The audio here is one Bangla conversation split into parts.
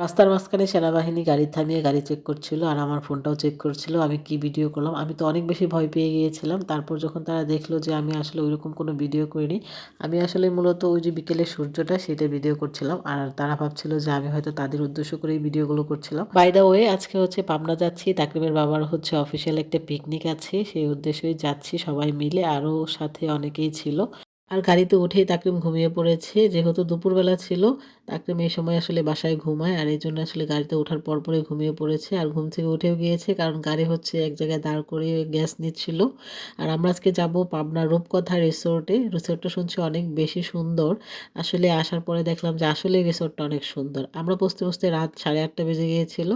রাস্তার মাঝখানে সেনাবাহিনী গাড়ি থামিয়ে গাড়ি চেক করছিল আর আমার ফোনটাও চেক করছিল। আমি কি ভিডিও করলাম? আমি তো অনেক বেশি ভয় পেয়ে গিয়েছিলাম। তারপর যখন তারা দেখল যে আমি আসলে ওইরকম কোনো ভিডিও করিনি, আমি আসলে মূলত ওই যে বিকেলের সূর্যটা সেটা ভিডিও করছিলাম। আর তারা ভাবছিল যে আমি হয়তো তাদের উদ্দেশ্য করে এই ভিডিওগুলো করছিলাম। বাই ওয়ে আজকে হচ্ছে পাবনা যাচ্ছি। তাকরিমের বাবার হচ্ছে অফিসিয়াল একটা পিকনিক আছে। সেই উদ্দেশ্যেই যাচ্ছি সবাই মিলে। আরও সাথে অনেকেই ছিল। আর গাড়িতে উঠেই তাকরিম ঘুমিয়ে পড়েছে। যেহেতু দুপুরবেলা ছিল তাকরিম এই সময় আসলে বাসায় ঘুমায় আর এই জন্য আসলে গাড়িতে ওঠার পর পরে ঘুমিয়ে পড়েছে। আর ঘুম থেকে উঠেও গিয়েছে কারণ গাড়ি হচ্ছে এক জায়গায় দাঁড় করিয়ে গ্যাস নিচ্ছিল। আর আমরা আজকে যাব পাবনা রূপকথা রিসোর্টে। রিসোর্টটা শুনছি অনেক বেশি সুন্দর। আসলে আসার পরে দেখলাম যে আসলে রিসোর্টটা অনেক সুন্দর। আমরা বসতে বসতে রাত সাড়ে আটটা বেজে গিয়েছিল।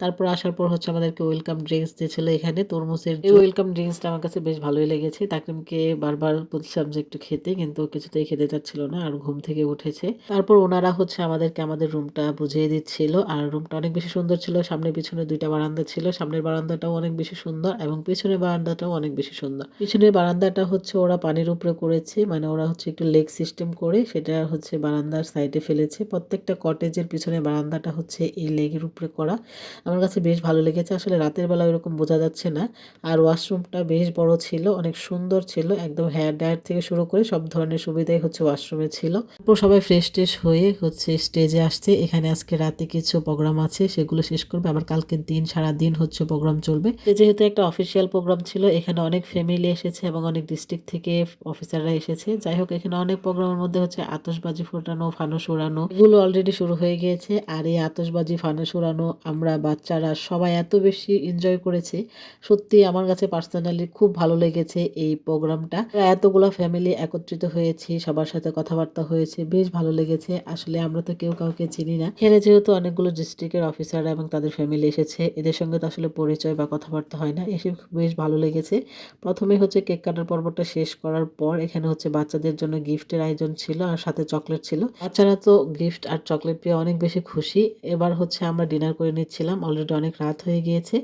তারপর আসার পর হচ্ছে আমাদেরকে ওয়েলকাম ড্রিঙ্কস দিয়েছিল এখানে। তরমুজের ওয়েলকাম ড্রিঙ্কসটা আমার কাছে বেশ ভালোই লেগেছে। তাকরিমকে বারবার বলছিলাম যে একটু খেতে কিন্তু কিছুতেই খেতে চাচ্ছিল না আর ঘুম থেকে উঠেছে। তারপর ওনারা হচ্ছে আমাদেরকে আমাদের রুমটা বুঝিয়ে দিচ্ছিল। আর রুমটা অনেক বেশি সুন্দর ছিল। সামনে পিছনে দুইটা বারান্দা ছিল। সামনের বারান্দাটাও অনেক বেশি সুন্দর এবং পিছনের বারান্দাটাও অনেক বেশি সুন্দর। পিছনের বারান্দাটা হচ্ছে ওরা পানির উপরে করেছে। মানে ওরা হচ্ছে একটু লেক সিস্টেম করে সেটা হচ্ছে বারান্দার সাইডে ফেলেছে। প্রত্যেকটা কটেজের পিছনে বারান্দাটা হচ্ছে এই লেগের উপরে করা। আমার কাছে বেশ ভালো লেগেছে। আসলে রাতের বেলা ওরকম বোঝা যাচ্ছে না। আর ওয়াশরুমটা বেশ বড় ছিল, অনেক সুন্দর ছিল। একদম হেয়ার ড্রায়ার থেকে শুরু করে সব ধরনের সুবিধাই হচ্ছে ওয়াশরুমে ছিল। তারপর সবাই ফ্রেশ ট্রেশ হয়ে হচ্ছে স্টেজে আসছে। এখানে আজকে রাতে কিছু প্রোগ্রাম আছে, সেগুলো শেষ করবে। আবার কালকের দিন, সারা দিন হচ্ছে প্রোগ্রাম চলবে। যেহেতু একটা অফিসিয়াল প্রোগ্রাম ছিল, এখানে অনেক ফ্যামিলি এসেছে এবং অনেক ডিস্ট্রিক্ট থেকে অফিসাররা এসেছে। যাই হোক, এখানে অনেক প্রোগ্রামের মধ্যে হচ্ছে আতশবাজি ফোটানো, ফানুস উড়ানো, এগুলো অলরেডি শুরু হয়ে গিয়েছে। আর এই আতশবাজি ফানুস উড়ানো আমরা বাচ্চারা সবাই এত বেশি এনজয় করেছে। সত্যি আমার কাছে পার্সোনালি খুব ভালো লেগেছে এই প্রোগ্রামটা এতগুলো ফ্যামিলি একত্রিত হয়েছি, সবার সাথে কথাবার্তা হয়েছে, বেশ ভালো লেগেছে। আসলে আমরা তো কেউ কাউকে চিনি না। এখানে যেহেতু অনেকগুলো ডিস্ট্রিক্টের অফিসার এবং তাদের ফ্যামিলি এসেছে, এদের সঙ্গে তো আসলে পরিচয় বা কথাবার্তা হয় না, এসে বেশ ভালো লেগেছে। প্রথমে হচ্ছে কেক কাটার পর্বটা শেষ করার পর এখানে হচ্ছে বাচ্চাদের জন্য গিফটের আয়োজন ছিল আর সাথে চকলেট ছিল। বাচ্চারা তো গিফট আর চকলেট পেয়ে অনেক বেশি খুশি। এবার হচ্ছে আমরা ডিনার করে নিচ্ছিলাম অলরেডি অনেক রাত হয়ে গিয়েছে।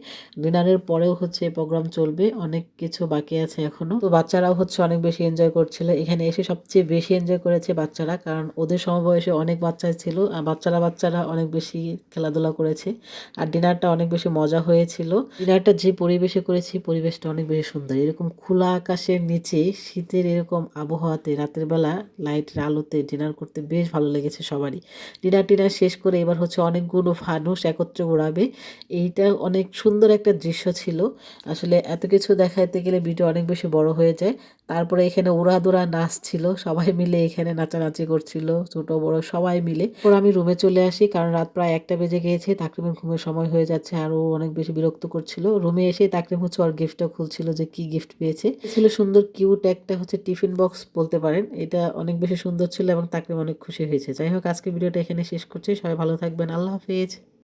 ডিনারের পরেও হচ্ছে প্রোগ্রাম চলবে, অনেক কিছু বাকি আছে এখনও। তো বাচ্চারাও হচ্ছে অনেক বেশি এনজয় করছিল। এখানে এসে সবচেয়ে বেশি এনজয় করেছে বাচ্চারা, কারণ ওদের সমবয়সে অনেক বাচ্চা ছিল আর বাচ্চারা বাচ্চারা অনেক বেশি খেলাধুলা করেছে, আর ডিনারটা অনেক বেশি মজা হয়েছিল। ডিনারটা যে পরিবেশে করেছি, পরিবেশটা অনেক বেশি সুন্দর। এরকম খোলা আকাশের নিচে শীতের এরকম আবহাওয়াতে রাতের বেলা লাইটের আলোতে ডিনার করতে বেশ ভালো লেগেছে সবারই। ডিনার টিনার শেষ করে এবার হচ্ছে অনেকগুলো ফানুস একত্রে উড়াবে এইটা অনেক সুন্দর একটা দৃশ্য ছিল। আসলে এত কিছু দেখাতে গেলে ভিডিও অনেক বেশি বড় হয়ে যায়। তারপরে এখানে উড়াদুরা নাচ ছিল সবাই মিলে এখানে নাচানাচি করছিল, ছোট, বড়, সবাই মিলে। পর আমি রুমে চলে আসি, কারণ রাত প্রায় একটা বেজে গিয়েছে, তাকরিমের ঘুমের সময় হয়ে যাচ্ছে, আরও অনেক বেশি বিরক্ত করছিল। রুমে এসে তাকরিম হচ্ছে ওর গিফটটা খুলছিল যে কি গিফট পেয়েছে। ছিল সুন্দর কিউট একটা হচ্ছে টিফিন বক্স বলতে পারেন। এটা অনেক বেশি সুন্দর ছিল এবং তাকরিম অনেক খুশি হয়েছে। যাই হোক আজকে ভিডিওটা এখানে শেষ করছি। সবাই ভালো থাকবেন। আল্লাহ হাফিজ।